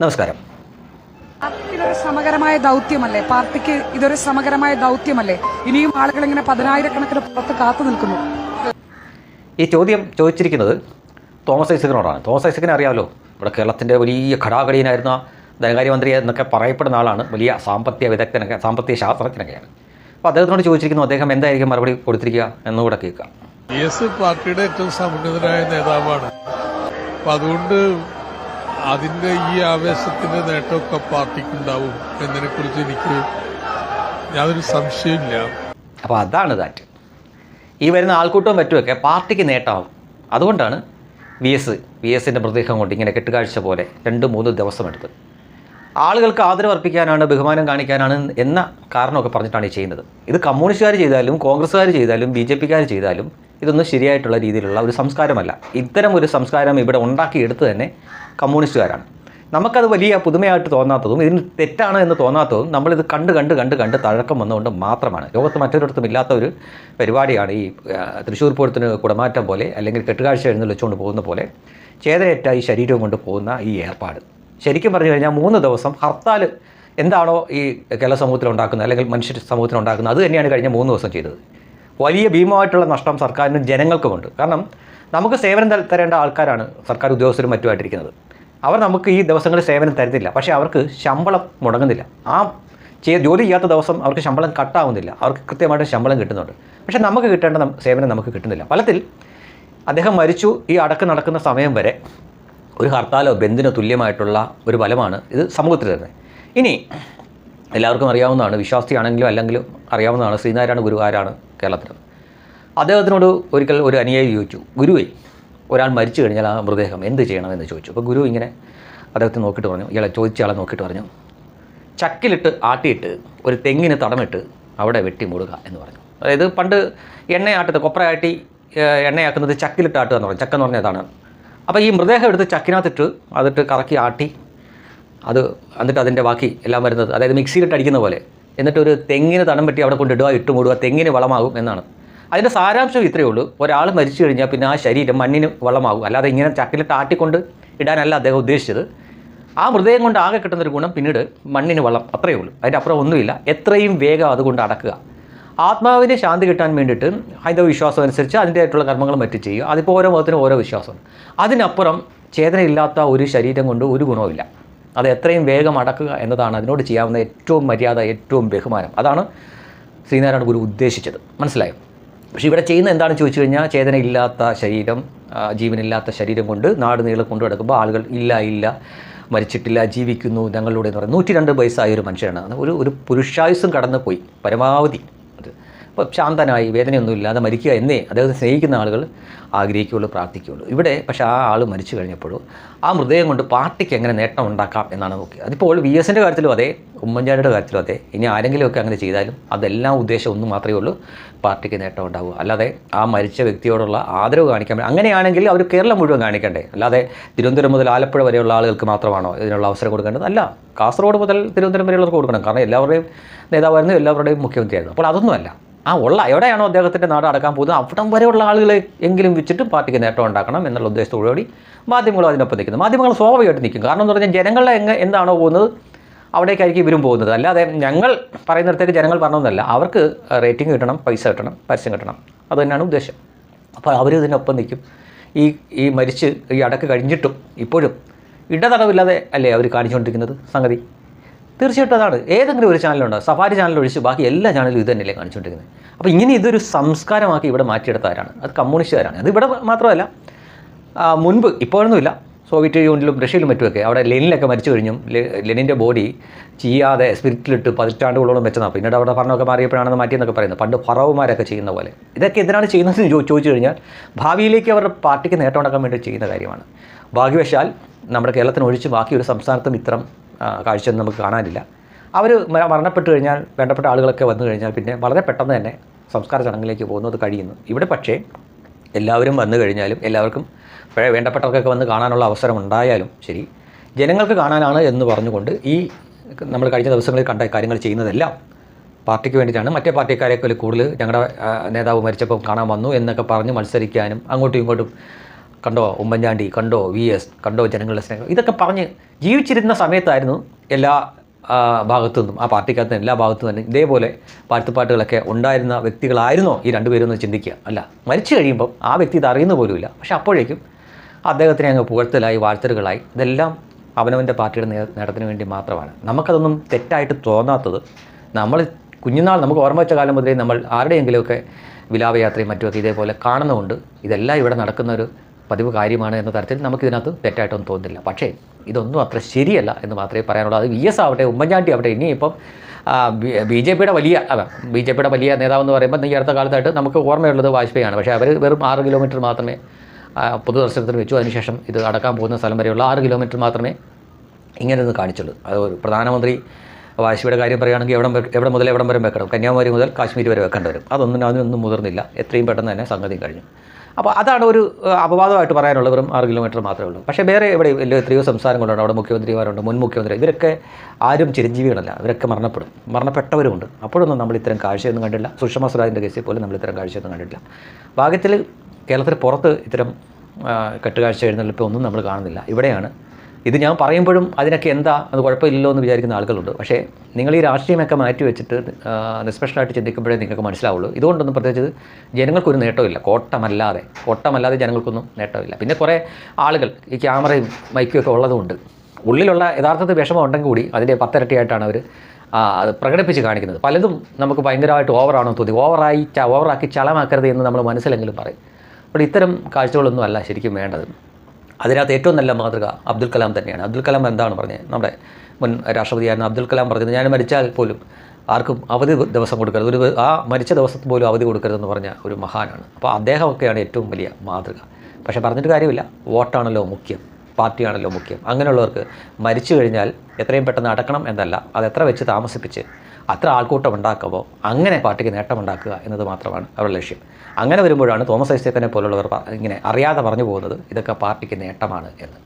നമസ്കാരം. ഇതൊരു ശ്രമകരമായ ദൗത്യമല്ലേ? പാർട്ടിക്ക് ഇതൊരു ശ്രമകരമായ ദൗത്യമല്ലേ? ഇനിയും ആളുകൾ ഇങ്ങനെ പതിനായിരക്കണക്കിന് പുറത്ത് കാത്തു നിൽക്കുന്നു. ഈ ചോദ്യം ചോദിച്ചിരിക്കുന്നത് തോമസ് ഐസക്കിനോടാണ്. തോമസ് ഐസക്കിനെ അറിയാമല്ലോ. ഇവിടെ കേരളത്തിന്റെ വലിയ ഘടാഘടീനായിരുന്ന ധനകാര്യമന്ത്രി എന്നൊക്കെ പറയപ്പെടുന്ന ആളാണ്. വലിയ സാമ്പത്തിക വിദഗ്ധനൊക്കെ സാമ്പത്തിക ശാസ്ത്രജ്ഞനൊക്കെയാണ്. അപ്പോൾ അദ്ദേഹത്തിനോട് ചോദിച്ചിരിക്കുന്നു അദ്ദേഹം എന്തായിരിക്കും മറുപടി കൊടുത്തിരിക്കുക എന്നുകൂടെ കേൾക്കുക പാർട്ടിയുടെ ഏറ്റവും സമുന്നതനായ നേതാവാണ്. അപ്പോൾ അതുകൊണ്ട് അതിന്റെ ഈ ആവേശത്തിന്റെ നേട്ടമൊക്കെ പാർട്ടിക്കുണ്ടാവും എന്നതിനെ കുറിച്ച് എനിക്ക് യാതൊരു സംശയമില്ല അപ്പോൾ അതാണ് ദാറ്റ്. ഈ വരുന്ന ആൾക്കൂട്ടവും മറ്റുമൊക്കെ പാർട്ടിക്ക് നേട്ടമാവും. അതുകൊണ്ടാണ് വി എസ് വി എസിന്റെ മൃതദേഹം കൊണ്ട് ഇങ്ങനെ കെട്ടുകാഴ്ച പോലെ രണ്ട് മൂന്ന് ദിവസം എടുത്ത് ആളുകൾക്ക് ആദരവ് അർപ്പിക്കാനാണ് ബഹുമാനം കാണിക്കാനാണ് എന്ന കാരണമൊക്കെ പറഞ്ഞിട്ടാണ് ഈ ചെയ്യുന്നത്. ഇത് കമ്മ്യൂണിസ്റ്റുകാർ ചെയ്താലും കോൺഗ്രസ്സുകാർ ചെയ്താലും ബി ജെ പിക്കാർ ചെയ്താലും ഇതൊന്നും ശരിയായിട്ടുള്ള രീതിയിലുള്ള ഒരു സംസ്കാരമല്ല. ഇത്തരം ഒരു സംസ്കാരം ഇവിടെ ഉണ്ടാക്കിയെടുത്ത് തന്നെ കമ്മ്യൂണിസ്റ്റുകാരാണ്. നമുക്കത് വലിയ പുതുമയായിട്ട് തോന്നാത്തതും ഇതിന് തെറ്റാണ് എന്ന് തോന്നാത്തതും നമ്മളിത് കണ്ട് കണ്ട് കണ്ട് കണ്ട് തഴക്കം വന്നുകൊണ്ട് മാത്രമാണ്. ലോകത്ത് മറ്റൊരിടത്തും ഇല്ലാത്ത ഒരു പരിപാടിയാണ് ഈ തൃശ്ശൂർ പൂരത്തിന് കുടമാറ്റം പോലെ അല്ലെങ്കിൽ കെട്ടുകാഴ്ച എഴുന്നള്ളിച്ചുകൊണ്ട് പോകുന്ന പോലെ ചേതനയേറ്റ ഈ ശരീരം കൊണ്ട് പോകുന്ന ഈ ഏർപ്പാട്. ശരിക്കും പറഞ്ഞു കഴിഞ്ഞാൽ മൂന്ന് ദിവസം ഹർത്താൽ എന്താണോ ഈ കേരള സമൂഹത്തിൽ ഉണ്ടാക്കുന്നത് അല്ലെങ്കിൽ മനുഷ്യ സമൂഹത്തിൽ ഉണ്ടാക്കുന്നത് അത് തന്നെയാണ് കഴിഞ്ഞ മൂന്ന് ദിവസം ചെയ്തത്. വലിയ ഭീമമായിട്ടുള്ള നഷ്ടം സർക്കാരിനും ജനങ്ങൾക്കുമുണ്ട് കാരണം നമുക്ക് സേവനം തരേണ്ട ആൾക്കാരാണ് സർക്കാർ ഉദ്യോഗസ്ഥരും മറ്റുമായിട്ടിരിക്കുന്നത്. അവർ നമുക്ക് ഈ ദിവസങ്ങളിൽ സേവനം തരുന്നില്ല. പക്ഷേ അവർക്ക് ശമ്പളം മുടങ്ങുന്നില്ല. ആ ചെയ്ത് ജോലി ചെയ്യാത്ത ദിവസം അവർക്ക് ശമ്പളം കട്ടാവുന്നില്ല. അവർക്ക് കൃത്യമായിട്ട് ശമ്പളം കിട്ടുന്നുണ്ട്. പക്ഷേ നമുക്ക് കിട്ടേണ്ട സേവനം നമുക്ക് കിട്ടുന്നില്ല. ഫലത്തിൽ അദ്ദേഹം മരിച്ചു. ഈ അടക്ക് നടക്കുന്ന സമയം വരെ ഒരു ഹർത്താലോ ബന്ദിനോ തുല്യമായിട്ടുള്ള ഒരു ഫലമാണ് ഇത് സമൂഹത്തിൽ തരുന്നത് ഇനി എല്ലാവർക്കും അറിയാവുന്നതാണ് വിശ്വാസിയാണെങ്കിലും അല്ലെങ്കിലും അറിയാവുന്നതാണ് ശ്രീനാരായണ ഗുരു ആരാണ് കേരളത്തിൽ അദ്ദേഹത്തിനോട് ഒരിക്കൽ ഒരു അനുയായി ചോദിച്ചു ഗുരുവേ ഒരാൾ മരിച്ചു കഴിഞ്ഞാൽ ആ മൃതദേഹം എന്ത് ചെയ്യണമെന്ന് ചോദിച്ചു. അപ്പോൾ ഗുരു ഇങ്ങനെ അദ്ദേഹത്തെ നോക്കിയിട്ട് പറഞ്ഞു ഇയാളെ ചോദിച്ചയാളെ നോക്കിയിട്ട് പറഞ്ഞു ചക്കിലിട്ട് ആട്ടിയിട്ട് ഒരു തെങ്ങിന് തടമിട്ട് അവിടെ വെട്ടി മൂടുക എന്ന് പറഞ്ഞു. അതായത് പണ്ട് എണ്ണയാട്ടത് കൊപ്രയാട്ടി എണ്ണയാക്കുന്നത് ചക്കിലിട്ട് ആട്ടുക എന്ന് പറഞ്ഞു. ചക്ക എന്ന് പറഞ്ഞതാണ് അപ്പോൾ ഈ മൃതദേഹം എടുത്ത് ചക്കിനകത്തിട്ട് അതിട്ട് കറക്കി ആട്ടി അത് എന്നിട്ട് അതിന്റെ ബാക്കി എല്ലാം വരുന്നത് അതായത് മിക്സിയിലിട്ട് അടിക്കുന്ന പോലെ എന്നിട്ട് ഒരു തെങ്ങിന് തടം വെട്ടി അവിടെ കൊണ്ടിടുക ഇട്ട് മൂടുക തെങ്ങിന് വളമാകും എന്നാണ്. അതിന്റെ സാരാംശം ഇത്രയേ ഉള്ളൂ. ഒരാൾ മരിച്ചു കഴിഞ്ഞാൽ പിന്നെ ആ ശരീരം മണ്ണിന് വളമാകും അല്ലാതെ ഇങ്ങനെ ചട്ടിൽ താട്ടിക്കൊണ്ട് ഇടാനല്ല അദ്ദേഹം ഉദ്ദേശിച്ചത്. ആ മൃതദേഹം കൊണ്ട് ആകെ കിട്ടുന്നൊരു ഗുണം പിന്നീട് മണ്ണിന് വളം അത്രയേ ഉള്ളൂ. അതിന്റെ അപ്പുറം ഒന്നുമില്ല. എത്രയും വേഗം അതുകൊണ്ട് അടക്കുക. ആത്മാവിന് ശാന്തി കിട്ടാൻ വേണ്ടിയിട്ട് ഹൈന്ദവ വിശ്വാസം അനുസരിച്ച് അതിന്റെതായിട്ടുള്ള കർമ്മങ്ങൾ മറ്റു ചെയ്യുക. അതിപ്പോൾ ഓരോ മതത്തിനും ഓരോ വിശ്വാസം. അതിനപ്പുറം ചേതനയില്ലാത്ത ഒരു ശരീരം കൊണ്ട് ഒരു ഗുണവുമില്ല അത് എത്രയും വേഗം അടക്കുക എന്നതാണ് അതിനോട് ചെയ്യാവുന്ന ഏറ്റവും മര്യാദ ഏറ്റവും ബഹുമാനം. അതാണ് ശ്രീനാരായണ ഗുരു ഉദ്ദേശിച്ചത്. മനസ്സിലായോ? പക്ഷേ ഇവിടെ ചെയ്യുന്ന എന്താണെന്ന് ചോദിച്ചു കഴിഞ്ഞാൽ ചേതനയില്ലാത്ത ശരീരം ജീവനില്ലാത്ത ശരീരം കൊണ്ട് നാട് നീളെ കൊണ്ടു കിടക്കുമ്പോൾ ആളുകൾ ഇല്ല ഇല്ല മരിച്ചിട്ടില്ല ജീവിക്കുന്നു ഞങ്ങളിലൂടെ എന്ന് പറയുന്നത് നൂറ്റി രണ്ട് വയസ്സായ ഒരു മനുഷ്യനാണ്. ഒരു ഒരു പുരുഷായുസും കടന്നു പോയി പരമാവധി. ശാന്തനായി വേദനയൊന്നും ഇല്ലാതെ മരിക്കുക എന്നേ അദ്ദേഹത്തെ സ്നേഹിക്കുന്ന ആളുകൾ ആഗ്രഹിക്കുകയുള്ളൂ പ്രാർത്ഥിക്കുകയുള്ളൂ. ഇവിടെ പക്ഷേ ആ ആൾ മരിച്ചു കഴിഞ്ഞപ്പോഴും ആ മൃതദേഹം കൊണ്ട് പാർട്ടിക്ക് എങ്ങനെ നേട്ടം ഉണ്ടാക്കാം എന്നാണ് നോക്കിയത്. അതിപ്പോൾ വി എസിന്റെ കാര്യത്തിലും അതെ ഉമ്മൻചാണ്ടിയുടെ കാര്യത്തിലും അതെ. ഇനി ആരെങ്കിലുമൊക്കെ അങ്ങനെ ചെയ്താലും അതെല്ലാം ഉദ്ദേശം ഒന്നും മാത്രമേ ഉള്ളൂ പാർട്ടിക്ക് നേട്ടം ഉണ്ടാവുക. അല്ലാതെ ആ മരിച്ച വ്യക്തിയോടുള്ള ആദരവ് കാണിക്കാൻ അങ്ങനെയാണെങ്കിൽ അവർ കേരളം മുഴുവൻ കാണിക്കണ്ടേ? അല്ലാതെ തിരുവനന്തപുരം മുതൽ ആലപ്പുഴ വരെയുള്ള ആളുകൾക്ക് മാത്രമാണോ ഇതിനുള്ള അവസരം കൊടുക്കേണ്ടത്? അല്ല കാസർഗോഡ് മുതൽ തിരുവനന്തപുരം വരെയുള്ളവർക്ക് കൊടുക്കണം. കാരണം എല്ലാവരുടെയും നേതാവായിരുന്നു എല്ലാവരുടെയും മുഖ്യമന്ത്രിയായിരുന്നു. അപ്പോൾ അതൊന്നുമല്ല. ആ ഉള്ള എവിടെയാണോ അദ്ദേഹത്തിന്റെ നാട് അടക്കാൻ പോകുന്നത് അവിടം വരെയുള്ള ആളുകളെ എങ്കിലും വെച്ചിട്ട് പാർട്ടിക്ക് നേട്ടം ഉണ്ടാക്കണം എന്നുള്ള ഉദ്ദേശത്തോടുകൂടി മാധ്യമങ്ങളും അതിനൊപ്പം നിൽക്കുന്നത് മാധ്യമങ്ങൾ സ്വാഭാവികമായിട്ട് നിൽക്കും. കാരണം എന്ന് പറഞ്ഞാൽ ജനങ്ങളെ എങ്ങ എന്താണോ പോകുന്നത് അവിടേക്കായിരിക്കും ഇവരും പോകുന്നത്. അല്ലാതെ ഞങ്ങൾ പറയുന്നിടത്തേക്ക് ജനങ്ങൾ പറഞ്ഞൊന്നല്ല അവർക്ക് റേറ്റിംഗ് കിട്ടണം പൈസ കിട്ടണം പരസ്യം കിട്ടണം. അത് തന്നെയാണ് ഉദ്ദേശം. അപ്പോൾ അവർ ഇതിനൊപ്പം നിൽക്കും. ഈ ഈ മരിച്ച് ഈ അടക്ക് കഴിഞ്ഞിട്ടും ഇപ്പോഴും ഇടതടവില്ലാതെ അല്ലേ അവർ കാണിച്ചുകൊണ്ടിരിക്കുന്നത്? സംഗതി. തീർച്ചയായിട്ടും അതാണ്. ഏതെങ്കിലും ഒരു ചാനലുണ്ട്? സഫാരി ചാനൽ ഒഴിച്ച് ബാക്കി എല്ലാ ചാനലും ഇത് തന്നെയല്ലേ കാണിച്ചുകൊണ്ടിരിക്കുന്നത്. അപ്പോൾ ഇങ്ങനെ ഇതൊരു സംസ്കാരമാക്കി ഇവിടെ മാറ്റിയെടുത്തവരാണ് അത് കമ്മ്യൂണിസ്റ്റുകാരാണ്. അത് ഇവിടെ മാത്രമല്ല മുൻപ് ഇപ്പോഴൊന്നുമില്ല. സോവിയറ്റ് യൂണിയനിലും റഷ്യയിലും മറ്റുമൊക്കെ അവിടെ ലെനിനൊക്കെ മരിച്ചു കഴിഞ്ഞും. ലെനിന്റെ ബോഡി ചെയ്യാതെ സ്പിരിറ്റിലിട്ട് പതിറ്റാണ്ടുകളോളം വെച്ചതാണ്. പിന്നീട് അവിടെ പറഞ്ഞൊക്കെ മാറിയപ്പോഴാണെന്ന് മാറ്റിയെന്നൊക്കെ പറയുന്നത്. പണ്ട് ഫറവുമാരൊക്കെ ചെയ്യുന്ന പോലെ. ഇതൊക്കെ എന്തിനാണ് ചെയ്യുന്നതെന്ന് ചോദിച്ചു കഴിഞ്ഞാൽ ഭാവിയിലേക്ക് അവരുടെ പാർട്ടിക്ക് നേട്ടം ഉണ്ടാക്കാൻ വേണ്ടി ചെയ്യുന്ന കാര്യമാണ്. ഭാഗ്യവശാൽ നമ്മുടെ കേരളത്തിന് ഒഴിച്ച് ബാക്കി ഒരു സംസ്ഥാനത്തും ഇത്തരം കാഴ്ചയൊന്നും നമുക്ക് കാണാനില്ല. അവർ മരണപ്പെട്ട് കഴിഞ്ഞാൽ വേണ്ടപ്പെട്ട ആളുകളൊക്കെ വന്നു കഴിഞ്ഞാൽ പിന്നെ വളരെ പെട്ടെന്ന് തന്നെ സംസ്കാര ചടങ്ങിലേക്ക് പോകുന്നത് കഴിയുന്നു. ഇവിടെ പക്ഷേ എല്ലാവരും വന്നു കഴിഞ്ഞാലും എല്ലാവർക്കും വേണ്ടപ്പെട്ടവർക്കൊക്കെ വന്ന് കാണാനുള്ള അവസരം ഉണ്ടായാലും ശരി ജനങ്ങൾക്ക് കാണാനാണ് എന്ന് പറഞ്ഞുകൊണ്ട് ഈ നമ്മൾ കഴിഞ്ഞ ദിവസങ്ങളിൽ കണ്ട കാര്യങ്ങൾ ചെയ്യുന്നതെല്ലാം പാർട്ടിക്ക് വേണ്ടിയിട്ടാണ്. മറ്റേ പാർട്ടിക്കാരെക്കാൾ കൂടുതൽ ഞങ്ങളുടെ നേതാവ് മരിച്ചപ്പോൾ കാണാൻ വന്നു എന്നൊക്കെ പറഞ്ഞ് മത്സരിക്കാനും അങ്ങോട്ടും ഇങ്ങോട്ടും കണ്ടോ ഉമ്മൻചാണ്ടി കണ്ടോ വി എസ് കണ്ടോ ജനങ്ങളുടെ സ്നേഹം? ഇതൊക്കെ പറഞ്ഞ് ജീവിച്ചിരുന്ന സമയത്തായിരുന്നു എല്ലാ ഭാഗത്തു നിന്നും ആ പാർട്ടിക്കകത്ത് എല്ലാ ഭാഗത്തു നിന്നും ഇതേപോലെ പാട്ടുപാട്ടുകളൊക്കെ ഉണ്ടായിരുന്ന വ്യക്തികളായിരുന്നോ ഈ രണ്ടുപേരും ഒന്ന് ചിന്തിക്കുക. അല്ല മരിച്ചു കഴിയുമ്പം ആ വ്യക്തി ഇത് അറിയുന്ന പോലുമില്ല. പക്ഷെ അപ്പോഴേക്കും അദ്ദേഹത്തിനെ അങ്ങ് പുകഴ്ത്തലായി വാഴ്ത്തലുകളായി. ഇതെല്ലാം അവനവന്റെ പാർട്ടിയുടെ നേട്ടത്തിന് വേണ്ടി മാത്രമാണ്. നമുക്കതൊന്നും തെറ്റായിട്ട് തോന്നാത്തത് നമ്മൾ കുഞ്ഞുനാൾ നമുക്ക് ഓർമ്മ വെച്ച കാലം മുതലേ നമ്മൾ ആരുടെയെങ്കിലുമൊക്കെ വിലാപയാത്രയും മറ്റുമൊക്കെ ഇതേപോലെ കാണുന്നതുകൊണ്ട് ഇതെല്ലാം ഇവിടെ നടക്കുന്ന ഒരു പതിവ് കാര്യമാണ് എന്ന തരത്തിൽ നമുക്കിതിനകത്ത് തെറ്റായിട്ടൊന്നും തോന്നുന്നില്ല. പക്ഷേ ഇതൊന്നും അത്ര ശരിയല്ല എന്ന് മാത്രമേ പറയാനുള്ളൂ. അത് വി എസ് ആവട്ടെ ഉമ്മൻചാണ്ടി ആവട്ടെ ഇനിയിപ്പം ബി ജെ പിയുടെ വലിയ ബി ജെ പിയുടെ വലിയ നേതാവെന്ന് പറയുമ്പോൾ ഈ അടുത്ത കാലത്തായിട്ട് നമുക്ക് ഓർമ്മയുള്ളത് വാജ്പേയാണ് പക്ഷേ അവർ വെറും ആറ് കിലോമീറ്റർ മാത്രമേ പൊതുദർശനത്തിന് വെച്ചു. അതിനുശേഷം ഇത് അടക്കാൻ പോകുന്ന സ്ഥലം വരെയുള്ള ആറ് കിലോമീറ്റർ മാത്രമേ ഇങ്ങനെ ഒന്ന് കാണിച്ചുള്ളൂ. അത് ഒരു പ്രധാനമന്ത്രി വാജ്പേയുടെ കാര്യം പറയുകയാണെങ്കിൽ എവിടെ എവിടെ മുതൽ എവിടം വരെ വെക്കണം? കന്യാകുമാരി മുതൽ കാശ്മീർ വരെ വെക്കേണ്ടി വരും. അതൊന്നും അതിനൊന്നും മുതിർന്നില്ല. എത്രയും പെട്ടെന്ന് തന്നെ സംഗതി കഴിഞ്ഞു. അപ്പോൾ അതാണ് ഒരു അപവാദമായിട്ട് പറയാനുള്ളത് വെറും ആറ് കിലോമീറ്റർ മാത്രമേ ഉള്ളൂ. പക്ഷേ വേറെ ഇവിടെ എത്രയോ സംസ്ഥാനങ്ങളുണ്ട് അവിടെ മുഖ്യമന്ത്രിമാരുണ്ട് മുൻ മുഖ്യമന്ത്രി. ഇവരൊക്കെ ആരും ചിരഞ്ജീവികളല്ല. ഇവരൊക്കെ മരണപ്പെടും. മരണപ്പെട്ടവരുമുണ്ട്. അപ്പോഴൊന്നും നമ്മൾ ഇത്തരം കാഴ്ചയൊന്നും കണ്ടില്ല സുഷമ സ്വരാജിന്റെ കേസിൽ പോലും നമ്മൾ ഇത്തരം കാഴ്ചയൊന്നും കണ്ടില്ല ഭാഗ്യത്തിൽ കേരളത്തിൽ പുറത്ത് ഇത്തരം കെട്ടുകാഴ്ച എഴുന്നള്ളിപ്പ് ഒന്നും നമ്മൾ കാണുന്നില്ല. ഇവിടെയാണ് ഇത് ഞാൻ പറയുമ്പോഴും അതിനൊക്കെ എന്താ അത് കുഴപ്പമില്ലല്ലോ എന്ന് വിചാരിക്കുന്ന ആളുകളുണ്ട്. പക്ഷേ നിങ്ങൾ ഈ രാഷ്ട്രീയമൊക്കെ മാറ്റി വെച്ചിട്ട് നിസ്പെഷ്യലായിട്ട് ചിന്തിക്കുമ്പോഴേ നിങ്ങൾക്ക് മനസ്സിലാവുള്ളൂ. ഇതുകൊണ്ടൊന്നും പ്രത്യേകിച്ച് ജനങ്ങൾക്കൊരു നേട്ടമില്ല. കോട്ടമല്ലാതെ കോട്ടമല്ലാതെ ജനങ്ങൾക്കൊന്നും നേട്ടമില്ല. പിന്നെ കുറേ ആളുകൾ ഈ ക്യാമറയും മൈക്കും ഒക്കെ ഉള്ളതുകൊണ്ട് ഉള്ളിലുള്ള യഥാർത്ഥത്തിൽ വിഷമം ഉണ്ടെങ്കിൽ കൂടി അതിന്റെ പത്തിരട്ടിയായിട്ടാണ് അവർ അത് പ്രകടിപ്പിച്ച് കാണിക്കുന്നത്. പലതും നമുക്ക് ഭയങ്കരമായിട്ട് ഓവറാണോ തോന്നി. ഓവറായി ഓവറാക്കി ചളമാക്കരുത് എന്ന് നമ്മൾ മനസ്സിലെങ്കിലും പറയും. അപ്പോൾ ഇത്തരം കാഴ്ചകളൊന്നും അല്ല ശരിക്കും വേണ്ടത്. അതിനകത്ത് ഏറ്റവും നല്ല മാതൃക അബ്ദുൽ കലാം തന്നെയാണ്. അബ്ദുൽ കലാം എന്താണ് പറഞ്ഞത്? നമ്മുടെ മുൻ രാഷ്ട്രപതിയായിരുന്ന അബ്ദുൽ കലാം പറഞ്ഞത് ഞാൻ മരിച്ചാൽ പോലും ആർക്കും അവധി ദിവസം കൊടുക്കരുത്. ഒരു ആ മരിച്ച ദിവസത്തിൽ പോലും അവധി കൊടുക്കരുതെന്ന് പറഞ്ഞ ഒരു മഹാനാണ്. അപ്പോൾ അദ്ദേഹമൊക്കെയാണ് ഏറ്റവും വലിയ മാതൃക. പക്ഷേ പറഞ്ഞിട്ട് കാര്യമില്ല. വോട്ടാണല്ലോ മുഖ്യം. പാർട്ടിയാണല്ലോ മുഖ്യം. അങ്ങനെയുള്ളവർക്ക് മരിച്ചു കഴിഞ്ഞാൽ എത്രയും പെട്ടെന്ന് അടക്കണം എന്നല്ല. അത് എത്ര വെച്ച് താമസിപ്പിച്ച് അത്ര ആൾക്കൂട്ടം ഉണ്ടാക്കുമ്പോൾ അങ്ങനെ പാർട്ടിക്ക് നേട്ടമുണ്ടാക്കുക എന്നത് മാത്രമാണ് അവരുടെ ലക്ഷ്യം. അങ്ങനെ വരുമ്പോഴാണ് തോമസ് ഐസക്കനെ പോലുള്ളവർ ഇങ്ങനെ അറിയാതെ പറഞ്ഞു പോകുന്നത് ഇതൊക്കെ പാർട്ടിക്ക് നേട്ടമാണ് എന്ന്.